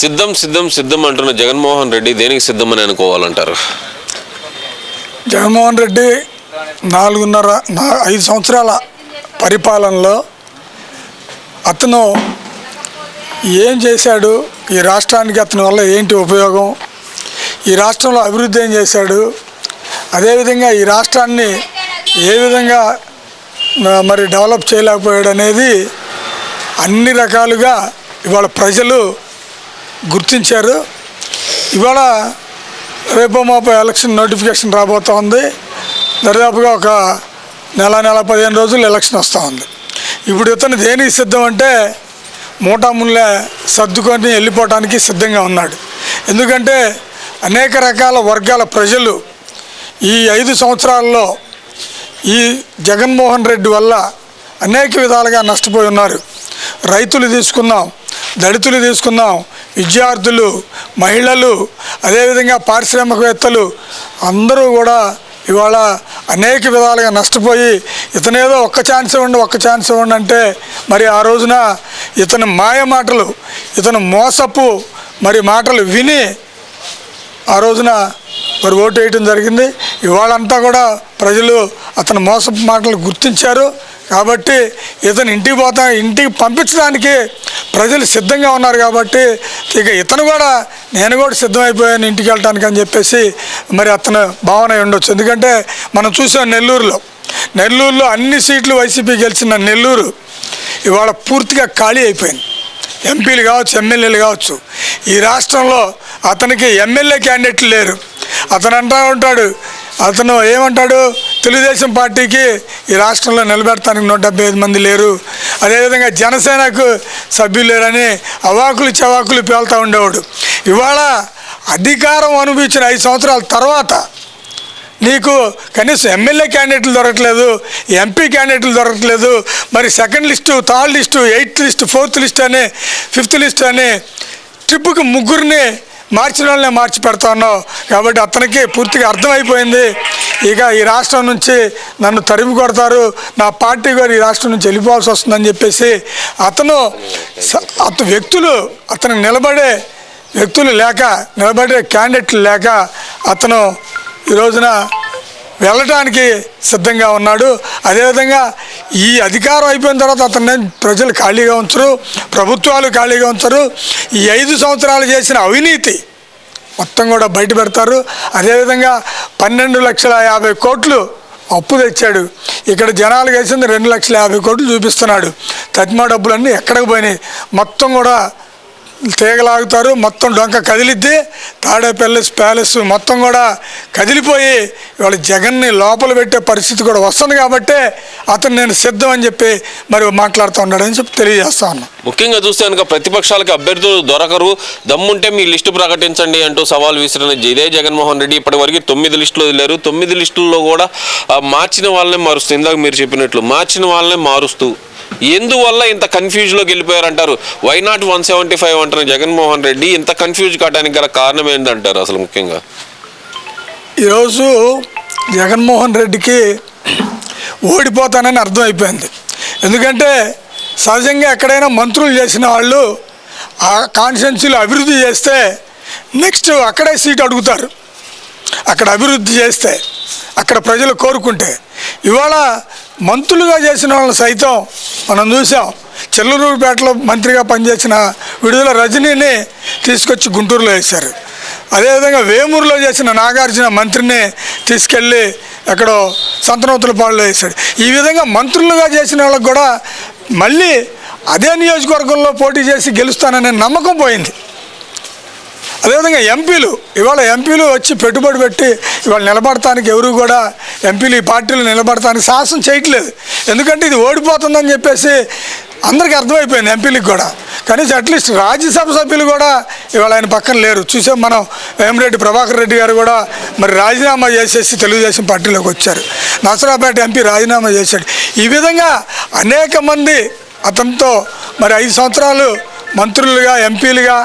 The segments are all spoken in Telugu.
సిద్ధం సిద్ధం సిద్ధం అంటున్న జగన్మోహన్ రెడ్డి దేనికి సిద్ధం అని అనుకోవాలంటారు? జగన్మోహన్ రెడ్డి నాలుగున్నర ఐదు సంవత్సరాల పరిపాలనలో అతను ఏం చేశాడు? ఈ రాష్ట్రానికి అతని వల్ల ఏంటి ఉపయోగం? ఈ రాష్ట్రంలో అభివృద్ధి ఏం చేశాడు? అదేవిధంగా ఈ రాష్ట్రాన్ని ఏ విధంగా మరి డెవలప్ చేయలేకపోయాడు అనేది అన్ని రకాలుగా ఇవాళ ప్రజలు గుర్తించారు. ఇవాళ రేపో మాపో ఎలక్షన్ నోటిఫికేషన్ రాబోతూ ఉంది. దరిదాపుగా ఒక నెల నెల పదిహేను రోజులు ఎలక్షన్ వస్తూ ఉంది. ఇప్పుడు ఇతను దేనికి సిద్ధం అంటే మూటాముళ్ళే సర్దుకొని వెళ్ళిపోవటానికి సిద్ధంగా ఉన్నాడు. ఎందుకంటే అనేక రకాల వర్గాల ప్రజలు ఈ ఐదు సంవత్సరాల్లో ఈ జగన్మోహన్ రెడ్డి వల్ల అనేక విధాలుగా నష్టపోయి ఉన్నారు. రైతులు తీసుకుందాం దళితులు తీసుకుందాం విద్యార్థులు మహిళలు అదేవిధంగా పారిశ్రామికవేత్తలు అందరూ కూడా ఇవాళ అనేక విధాలుగా నష్టపోయి ఇతనేదో ఒక్క ఛాన్స్ ఇవ్వండి ఒక్క ఛాన్స్ ఇవ్వండి అంటే మరి ఆ రోజున ఇతని మాయ మాటలు ఇతను మోసపు మరి మాటలు విని ఆ రోజున మరి ఓటు వేయటం జరిగింది. ఇవాళంతా కూడా ప్రజలు అతని మోసపు మాటలు గుర్తించారు. కాబట్టి ఇతను ఇంటికి పోతా ఇంటికి పంపించడానికి ప్రజలు సిద్ధంగా ఉన్నారు కాబట్టి ఇక ఇతను కూడా నేను కూడా సిద్ధమైపోయాను ఇంటికి వెళ్ళటానికి అని చెప్పేసి మరి అతను భావన ఉండొచ్చు. ఎందుకంటే మనం చూసాం నెల్లూరులో నెల్లూరులో అన్ని సీట్లు వైసీపీ గెలిచిన నెల్లూరు ఇవాళ పూర్తిగా ఖాళీ అయిపోయింది. ఎంపీలు కావచ్చు ఎమ్మెల్యేలు కావచ్చు. ఈ రాష్ట్రంలో అతనికి ఎమ్మెల్యే క్యాండిడేట్లు లేరు. అతను అంటా ఉంటాడు అతను ఏమంటాడు తెలుగుదేశం పార్టీకి ఈ రాష్ట్రంలో నిలబెడతానికి నూట డెబ్బై ఐదు మంది లేరు. అదేవిధంగా జనసేనకు సభ్యులు లేరని అవాకులు చవాకులు పేలుతూ ఉండేవాడు. ఇవాళ అధికారం అనుభవించిన ఐదు సంవత్సరాల తర్వాత నీకు కనీసం ఎమ్మెల్యే క్యాండిడేట్లు దొరకట్లేదు ఎంపీ క్యాండిడేట్లు దొరకట్లేదు మరి second list third list eighth list fourth list అని ఫిఫ్త్ లిస్ట్ అని ట్రిప్కి ముగ్గురిని మార్చిన వాళ్ళనే మార్చి పెడుతున్నావు కాబట్టి అతనికి పూర్తిగా అర్థమైపోయింది. ఇక ఈ రాష్ట్రం నుంచి నన్ను తరిమి కొడతారు. నా పార్టీ కూడా ఈ రాష్ట్రం నుంచి వెళ్ళిపోవాల్సి వస్తుందని చెప్పేసి అతను స- అతను వ్యక్తులు అతను నిలబడే వ్యక్తులు లేక నిలబడే క్యాండిడేట్లు లేక అతను ఈ రోజున వెళ్ళటానికి సిద్ధంగా ఉన్నాడు. అదేవిధంగా ఈ అధికారం అయిపోయిన తర్వాత అతన్ని ప్రజలు ఖాళీగా ఉంచరు ప్రభుత్వాలు ఖాళీగా ఉంచరు. ఈ ఐదు సంవత్సరాలు చేసిన అవినీతి మొత్తం కూడా బయట పెడతారు. అదేవిధంగా పన్నెండు లక్షల యాభై కోట్లు అప్పు తెచ్చాడు. ఇక్కడ జనాలు వేసింది రెండు లక్షల యాభై కోట్లు చూపిస్తున్నాడు. తద్మా డబ్బులన్నీ ఎక్కడికి పోయినాయి? మొత్తం కూడా తీగలాగుతారు మొత్తం డొంక కదిలిద్ది తాడేపల్లి ప్యాలెస్ మొత్తం కూడా కదిలిపోయి ఇవాళ జగన్ని లోపల పెట్టే పరిస్థితి కూడా వస్తుంది కాబట్టి అతను నేను సిద్ధం అని చెప్పి మరి మాట్లాడుతూ ఉన్నాడని చెప్పి తెలియజేస్తా ఉన్నాను ముఖ్యంగా చూస్తే కనుక ప్రతిపక్షాలకు అభ్యర్థులు దొరకరు. దమ్ముంటే మీ లిస్టు ప్రకటించండి అంటూ సవాల్ విసిరిన ఇదే జగన్మోహన్ రెడ్డి ఇప్పటి వరకు తొమ్మిది లిస్టులు వదిలేరు. తొమ్మిది లిస్టుల్లో కూడా మార్చిన వాళ్ళనే మారుస్తూ ఇందాక మీరు చెప్పినట్లు మార్చిన వాళ్ళనే మారుస్తూ ఎందువల్ల ఇంత కన్ఫ్యూజ్లోకి వెళ్ళిపోయారంటారు? Why not one seventy five అంటారు జగన్మోహన్ రెడ్డి? ఇంత కన్ఫ్యూజ్ కావడానికి గల కారణం ఏంటంటారు అసలు ముఖ్యంగా? ఈరోజు జగన్మోహన్ రెడ్డికి ఓడిపోతానని అర్థమైపోయింది ఎందుకంటే సహజంగా ఎక్కడైనా మంత్రులు చేసిన వాళ్ళు ఆ కాన్స్టిట్యున్సీలో అభివృద్ధి చేస్తే నెక్స్ట్ అక్కడే సీట్ అడుగుతారు. అక్కడ అభివృద్ధి చేస్తే అక్కడ ప్రజలు కోరుకుంటే. ఇవాళ మంత్రులుగా చేసిన వాళ్ళు సైతం మనం చూసాం. చెల్లూరుపేటలో మంత్రిగా పనిచేసిన విడుదల రజనీని తీసుకొచ్చి గుంటూరులో వేశారు. అదేవిధంగా వేమూరులో చేసిన నాగార్జున మంత్రిని తీసుకెళ్ళి ఎక్కడో సంతనోతులపాడులో వేశాడు. ఈ విధంగా మంత్రులుగా చేసిన వాళ్ళకి కూడా మళ్ళీ అదే నియోజకవర్గంలో పోటీ చేసి గెలుస్తాననే నమ్మకం పోయింది. అదేవిధంగా ఎంపీలు ఇవాళ ఎంపీలు వచ్చి పెట్టుబడి పెట్టి ఇవాళ నిలబడటానికి ఎవరు కూడా ఎంపీలు ఈ పార్టీలు నిలబడటానికి సాహసం చేయట్లేదు. ఎందుకంటే ఇది ఓడిపోతుందని చెప్పేసి అందరికీ అర్థమైపోయింది ఎంపీలకు కూడా. కనీసం అట్లీస్ట్ రాజ్యసభ సభ్యులు కూడా ఇవాళ ఆయన పక్కన లేరు. చూసాం మనం వేమిరెడ్డి ప్రభాకర్ రెడ్డి గారు కూడా మరి రాజీనామా చేసేసి తెలుగుదేశం పార్టీలోకి వచ్చారు. నసరాపేట ఎంపీ రాజీనామా చేశాడు. ఈ విధంగా అనేక మంది అతనితో మరి ఐదు సంవత్సరాలు మంత్రులుగా ఎంపీలుగా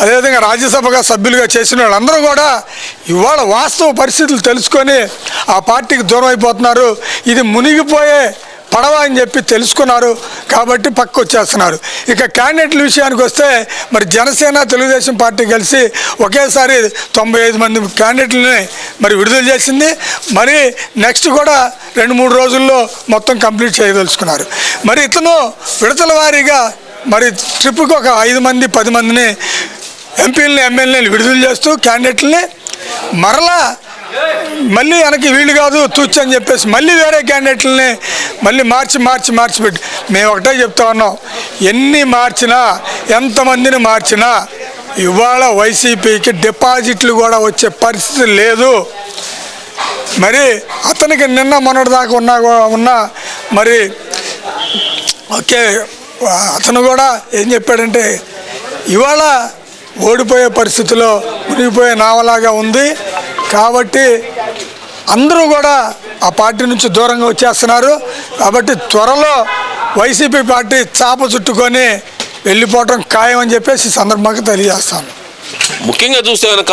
అదేవిధంగా రాజ్యసభగా సభ్యులుగా చేసిన వాళ్ళందరూ కూడా ఇవాళ వాస్తవ పరిస్థితులు తెలుసుకొని ఆ పార్టీకి దూరం అయిపోతున్నారు. ఇది మునిగిపోయే పడవ అని చెప్పి తెలుసుకున్నారు. కాబట్టి పక్క వచ్చేస్తున్నారు. ఇక క్యాండిడేట్ల విషయానికి వస్తే మరి జనసేన తెలుగుదేశం పార్టీ కలిసి ఒకేసారి తొంభై ఐదు మంది క్యాండిడేట్లని మరి విడుదల చేసింది. మరి నెక్స్ట్ కూడా రెండు మూడు రోజుల్లో మొత్తం కంప్లీట్ చేయదలుచుకున్నారు. మరి ఇతను విడతల వారీగా మరి ట్రిప్కి ఒక ఐదు మంది పది మందిని ఎంపీలని ఎమ్మెల్యేని విడుదల చేస్తూ క్యాండిడేట్లని మరలా మళ్ళీ వెనక్కి వీళ్ళు కాదు తూచి అని చెప్పేసి మళ్ళీ వేరే క్యాండిడేట్లని మళ్ళీ మార్చి మార్చి మార్చి పెట్టి మేము ఒకటే చెప్తా ఉన్నాం. ఎన్ని మార్చినా ఎంతమందిని మార్చినా ఇవాళ వైసీపీకి డిపాజిట్లు కూడా వచ్చే పరిస్థితి లేదు. మరి అతనికి నిన్న మొన్నటి దాకా ఉన్నా ఉన్నా మరి ఓకే అతను కూడా ఏం చెప్పాడంటే ఇవాళ ఓడిపోయే పరిస్థితిలో మునిగిపోయే నావలాగా ఉంది. కాబట్టి అందరూ కూడా ఆ పార్టీ నుంచి దూరంగా వచ్చేస్తున్నారు. కాబట్టి త్వరలో వైసీపీ పార్టీ చాప చుట్టుకొని వెళ్ళిపోవటం ఖాయం అని చెప్పేసి సందర్భంగా తెలియజేస్తాను. ముఖ్యంగా చూస్తే కనుక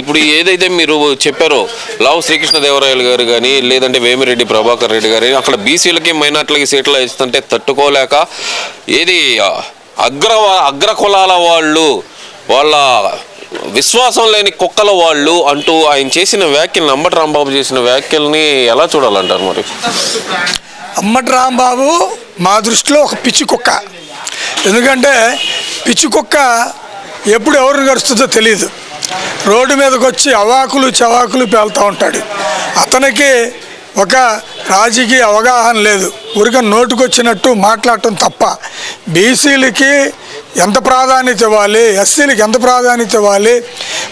ఇప్పుడు ఏదైతే మీరు చెప్పారో లావు శ్రీకృష్ణదేవరాయలు గారు కానీ లేదంటే వేమిరెడ్డి ప్రభాకర్ రెడ్డి గారు అక్కడ బీసీలకి మైనార్టీలకి సీట్లు ఇస్తుంటే తట్టుకోలేక ఏది అగ్ర అగ్ర కులాల వాళ్ళు వాళ్ళ విశ్వాసం లేని కుక్కల వాళ్ళు అంటూ ఆయన చేసిన వ్యాఖ్యల్ని అంబటి రాంబాబు చేసిన వ్యాఖ్యల్ని ఎలా చూడాలంటారు మరి? అమ్మటి రాంబాబు మా దృష్టిలో ఒక పిచ్చి కుక్క. ఎందుకంటే పిచ్చి కుక్క ఎప్పుడు ఎవరిని గడుస్తుందో తెలియదు రోడ్డు మీదకి వచ్చి అవాకులు చవాకులు పేలుతూ ఉంటాడు. అతనికి ఒక రాజకీయ అవగాహన లేదు. ఊరిక నోటుకొచ్చినట్టు మాట్లాడటం తప్ప. బీసీలకి ఎంత ప్రాధాన్యత ఇవ్వాలి? ఎస్సీలకి ఎంత ప్రాధాన్యత ఇవ్వాలి?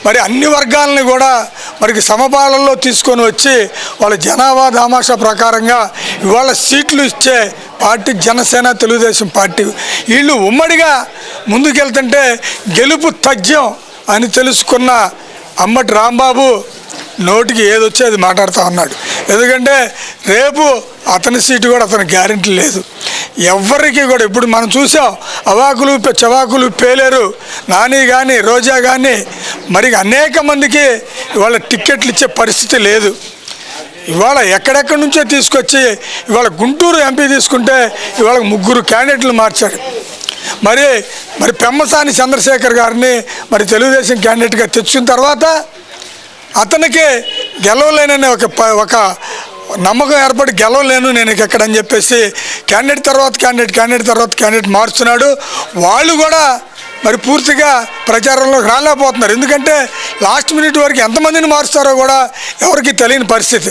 మరి అన్ని వర్గాలని కూడా మరికి సమపాలనలో తీసుకొని వచ్చి వాళ్ళ జనాభా దామాషా ప్రకారంగా ఇవాళ సీట్లు ఇచ్చే పార్టీ జనసేన తెలుగుదేశం పార్టీ. వీళ్ళు ఉమ్మడిగా ముందుకెళ్తుంటే గెలుపు తథ్యం అని తెలుసుకున్న అమ్మటి రాంబాబు నోటికి ఏదొచ్చేది మాట్లాడుతూ ఉన్నాడు. ఎందుకంటే రేపు అతని సీటు కూడా అతని గ్యారెంటీ లేదు. ఎవరికి కూడా ఇప్పుడు మనం చూసాం అవాకులు చవాకులు పేలేరు. నాని కానీ రోజా కానీ మరి అనేక మందికి ఇవాళ టిక్కెట్లు ఇచ్చే పరిస్థితి లేదు. ఇవాళ ఎక్కడెక్కడి నుంచో తీసుకొచ్చి ఇవాళ గుంటూరు ఎంపీ తీసుకుంటే ఇవాళ ముగ్గురు క్యాండిడేట్లు మార్చాడు మరి మరి పెమ్మసాని చంద్రశేఖర్ గారిని మరి తెలుగుదేశం క్యాండిడేట్గా తెచ్చుకున్న తర్వాత అతనికి గెలవలేనని ఒక ప- ఒక నమ్మకం ఏర్పడి గెలవలేను నేను ఇక్కడ ఎక్కడని చెప్పేసి క్యాండిడేట్ తర్వాత క్యాండిడేట్ క్యాండిడేట్ తర్వాత క్యాండిడేట్ మారుస్తున్నాడు. వాళ్ళు కూడా మరి పూర్తిగా ప్రచారంలోకి రాలేకపోతున్నారు. ఎందుకంటే లాస్ట్ మినిట్ వరకు ఎంతమందిని మారుస్తారో కూడా ఎవరికి తెలియని పరిస్థితి.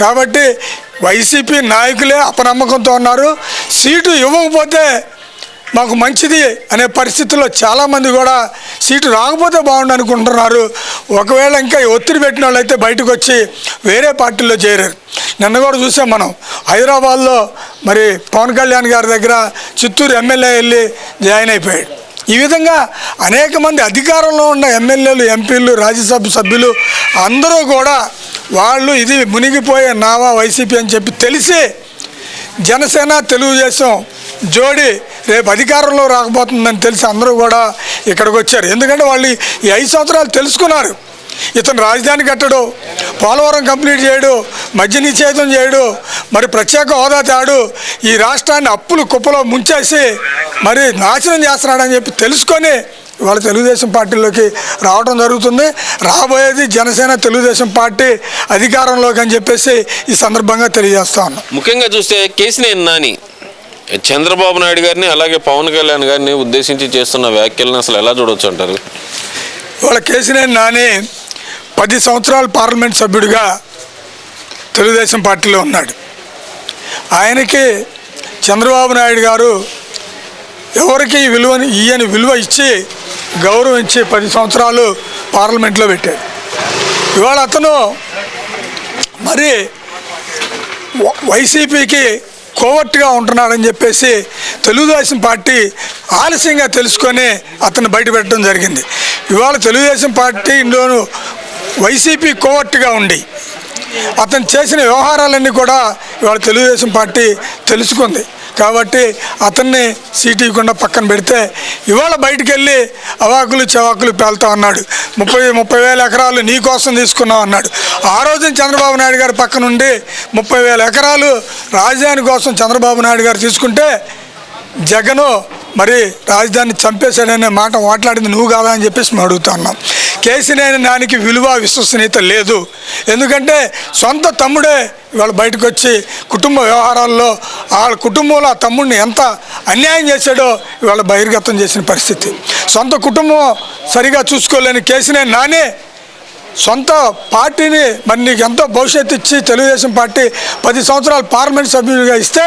కాబట్టి వైసీపీ నాయకులే అపనమ్మకంతో ఉన్నారు. సీటు ఇవ్వకపోతే మాకు మంచిది అనే పరిస్థితుల్లో చాలామంది కూడా సీటు రాకపోతే బాగుండు అనుకుంటున్నారు. ఒకవేళ ఇంకా ఒత్తిడి పెట్టిన వాళ్ళు బయటకు వచ్చి వేరే పార్టీలో చేరారు. నిన్న కూడా చూసాం మనం. హైదరాబాద్లో మరి పవన్ కళ్యాణ్ గారి దగ్గర చిత్తూరు ఎమ్మెల్యే వెళ్ళి జాయిన్ అయిపోయాడు. ఈ విధంగా అనేక మంది అధికారంలో ఉన్న ఎమ్మెల్యేలు ఎంపీలు రాజ్యసభ సభ్యులు అందరూ కూడా వాళ్ళు ఇది మునిగిపోయే నావా వైసీపీ అని చెప్పి తెలిసి జనసేన తెలుగుదేశం జోడి రేపు అధికారంలో రాకపోతుందని తెలిసి అందరూ కూడా ఇక్కడికి వచ్చారు. ఎందుకంటే వాళ్ళు ఈ ఐదు సంవత్సరాలు తెలుసుకున్నారు. ఇతను రాజధాని కట్టడు పోలవరం కంప్లీట్ చేయడు మద్య నిషేధం చేయడు మరి ప్రత్యేక హోదా తేడు ఈ రాష్ట్రాన్ని అప్పులు కుప్పలో ముంచేసి మరి నాశనం చేస్తున్నాడని చెప్పి తెలుసుకొని ఇవాళ తెలుగుదేశం పార్టీలోకి రావడం జరుగుతుంది. రాబోయేది జనసేన తెలుగుదేశం పార్టీ అధికారంలోకి అని చెప్పేసి ఈ సందర్భంగా తెలియజేస్తా ఉన్నాం. ముఖ్యంగా చూస్తే కేసినేని నాని చంద్రబాబు నాయుడు గారిని అలాగే పవన్ కళ్యాణ్ గారిని ఉద్దేశించి చేస్తున్న వ్యాఖ్యలను అసలు ఎలా చూడొచ్చు అంటారు? ఇవాళ కేసీనేని నాని పది సంవత్సరాలు పార్లమెంట్ సభ్యుడిగా తెలుగుదేశం పార్టీలో ఉన్నాడు. ఆయనకి చంద్రబాబు నాయుడు గారు ఎవరికి విలువని ఈయన విలువ ఇచ్చి గౌరవించి పది సంవత్సరాలు పార్లమెంట్లో పెట్టారు. ఇవాళ అతను మరి వ- వైసీపీకి కోవర్ట్గా ఉంటున్నాడని చెప్పేసి తెలుగుదేశం పార్టీ ఆలస్యంగా తెలుసుకొని అతను బయట పెట్టడం జరిగింది. ఇవాళ తెలుగుదేశం పార్టీలోను వైసీపీ కోవర్ట్గా ఉండి అతను చేసిన వ్యవహారాలన్నీ కూడా ఇవాళ తెలుగుదేశం పార్టీ తెలుసుకుంది. కాబట్టి అతన్ని సీటు ఇవ్వకుండా పక్కన పెడితే ఇవాళ బయటికి వెళ్ళి అవాకులు చవాకులు పేలుతా ఉన్నాడు ముప్పై ముప్పై వేల ఎకరాలు నీ కోసం తీసుకున్నావు అన్నాడు. ఆ రోజున చంద్రబాబు నాయుడు గారి పక్కనుండి ముప్పై వేల ఎకరాలు రాజధాని కోసం చంద్రబాబు నాయుడు గారు తీసుకుంటే జగను మరి రాజధాని చంపేశాడనే మాట మాట్లాడింది నువ్వు కాదా అని చెప్పేసి మేము అడుగుతున్నాం కేసీనేని నానికి విలువ విశ్వసనీయత లేదు. ఎందుకంటే సొంత తమ్ముడే ఇవాళ బయటకు వచ్చి కుటుంబ వ్యవహారాల్లో వాళ్ళ కుటుంబంలో ఆ తమ్ముడిని ఎంత అన్యాయం చేశాడో ఇవాళ బహిర్గతం చేసిన పరిస్థితి. సొంత కుటుంబం సరిగా చూసుకోలేని కేసీనేని నానే సొంత పార్టీని మరి నీకు ఎంతో భవిష్యత్తు ఇచ్చి తెలుగుదేశం పార్టీ పది సంవత్సరాలు పార్లమెంట్ సభ్యులుగా ఇస్తే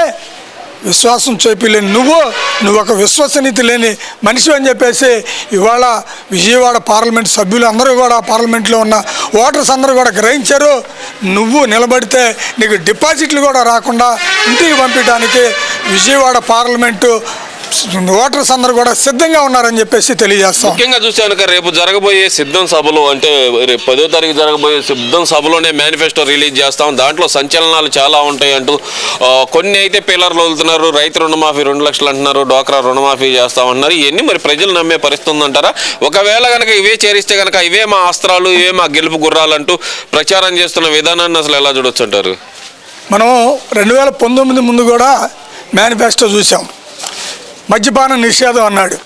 విశ్వాసం చేపిలేని నువ్వు నువ్వు ఒక విశ్వసనీయత లేని మనిషి అని చెప్పేసి ఇవాళ విజయవాడ పార్లమెంట్ సభ్యులు అందరూ కూడా పార్లమెంట్లో ఉన్న ఓటర్స్ అందరూ కూడా గ్రహించారు. నువ్వు నిలబడితే నీకు డిపాజిట్లు కూడా రాకుండా ఇంటికి పంపించడానికి విజయవాడ పార్లమెంటు ఓటర్స్ అందరూ కూడా సిద్ధంగా ఉన్నారని చెప్పేసి తెలియజేస్తాం. ముఖ్యంగా చూస్తే కనుక రేపు జరగబోయే సిద్ధం సభలో అంటే రేపు పదో తారీఖు జరగబోయే సిద్ధం సభలోనే మేనిఫెస్టో రిలీజ్ చేస్తాం. దాంట్లో సంచలనాలు చాలా ఉంటాయి అంటూ కొన్ని అయితే పిల్లర్లు వదులుతున్నారు. రైతు రుణమాఫీ రెండు లక్షలు అంటున్నారు. డోక్రా రుణమాఫీ చేస్తామన్నారు ఇవన్నీ మరి ప్రజలు నమ్మే పరిస్థితి ఉందంటారా? ఒకవేళ కనుక ఇవే చేరిస్తే కనుక ఇవే మా అస్త్రాలు ఇవే మా గెలుపు గుర్రాలు అంటూ ప్రచారం చేస్తున్న విధానాన్ని అసలు ఎలా చూడొచ్చు అంటారు? మనం రెండు వేల పంతొమ్మిది ముందు కూడా మేనిఫెస్టో చూసాం. మద్యపాన నిషేధం అన్నాడు.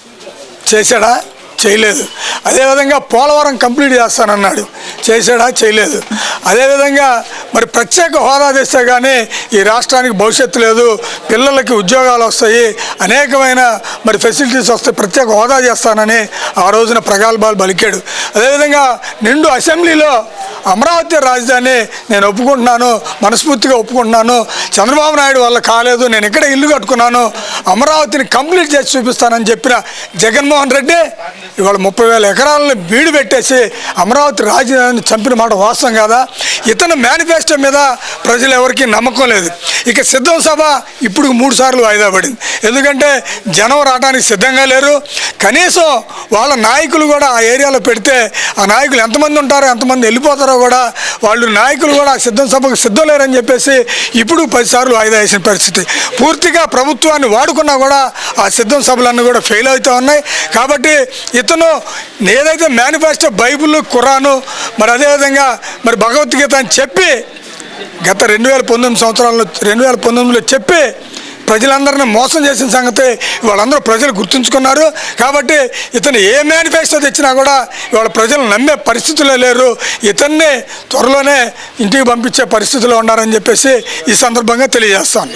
చేశాడా? చేయలేదు. అదేవిధంగా పోలవరం కంప్లీట్ చేస్తానన్నాడు. చేశాడా? చేయలేదు. అదేవిధంగా మరి ప్రత్యేక హోదా తెస్తే కానీ ఈ రాష్ట్రానికి భవిష్యత్తు లేదు పిల్లలకి ఉద్యోగాలు వస్తాయి అనేకమైన మరి ఫెసిలిటీస్ వస్తాయి ప్రత్యేక హోదా చేస్తానని ఆ రోజున ప్రగల్భాలు పలికాడు అదేవిధంగా నిండు అసెంబ్లీలో అమరావతి రాజధాని నేను ఒప్పుకుంటున్నాను మనస్ఫూర్తిగా ఒప్పుకుంటున్నాను చంద్రబాబు నాయుడు వల్ల కాలేదు నేను ఇక్కడ ఇల్లు కట్టుకున్నాను అమరావతిని కంప్లీట్ చేసి చూపిస్తానని చెప్పిన జగన్మోహన్ రెడ్డి ఇవాళ ముప్పై వేల ఎకరాలను బీడు పెట్టేసి అమరావతి రాజధానిని చంపిన మాట వాస్తవం కదా? ఇతను మేనిఫెస్టో మీద ప్రజలు ఎవరికీ నమ్మకం లేదు. ఇక సిద్ధం సభ ఇప్పుడు మూడు సార్లు వాయిదా పడింది. ఎందుకంటే జనం రావడానికి సిద్ధంగా లేరు. కనీసం వాళ్ళ నాయకులు కూడా ఆ ఏరియాలో పెడితే ఆ నాయకులు ఎంతమంది ఉంటారో ఎంతమంది వెళ్ళిపోతారో కూడా వాళ్ళు నాయకులు కూడా సిద్ధం సభకు సిద్ధం లేరని చెప్పేసి ఇప్పుడు పదిసార్లు వాయిదా వేసిన పరిస్థితి. పూర్తిగా ప్రభుత్వాన్ని వాడుకున్నా కూడా ఆ సిద్ధం సభలన్నీ కూడా ఫెయిల్ అవుతూ ఉన్నాయి. కాబట్టి ఇతను ఏదైతే మేనిఫెస్టో బైబిల్ ఖురాను మరి అదేవిధంగా మరి భగవద్గీత అని చెప్పి గత రెండు వేల పంతొమ్మిది సంవత్సరాల్లో రెండు వేల పంతొమ్మిదిలో చెప్పి ప్రజలందరినీ మోసం చేసిన సంగతి వాళ్ళందరూ ప్రజలు గుర్తుంచుకున్నారు. కాబట్టి ఇతను ఏ మేనిఫెస్టో తెచ్చినా కూడా ఇవాళ ప్రజలు నమ్మే పరిస్థితుల్లో లేరు. ఇతన్ని త్వరలోనే ఇంటికి పంపించే పరిస్థితిలో ఉన్నారని చెప్పేసి ఈ సందర్భంగా తెలియజేస్తాను.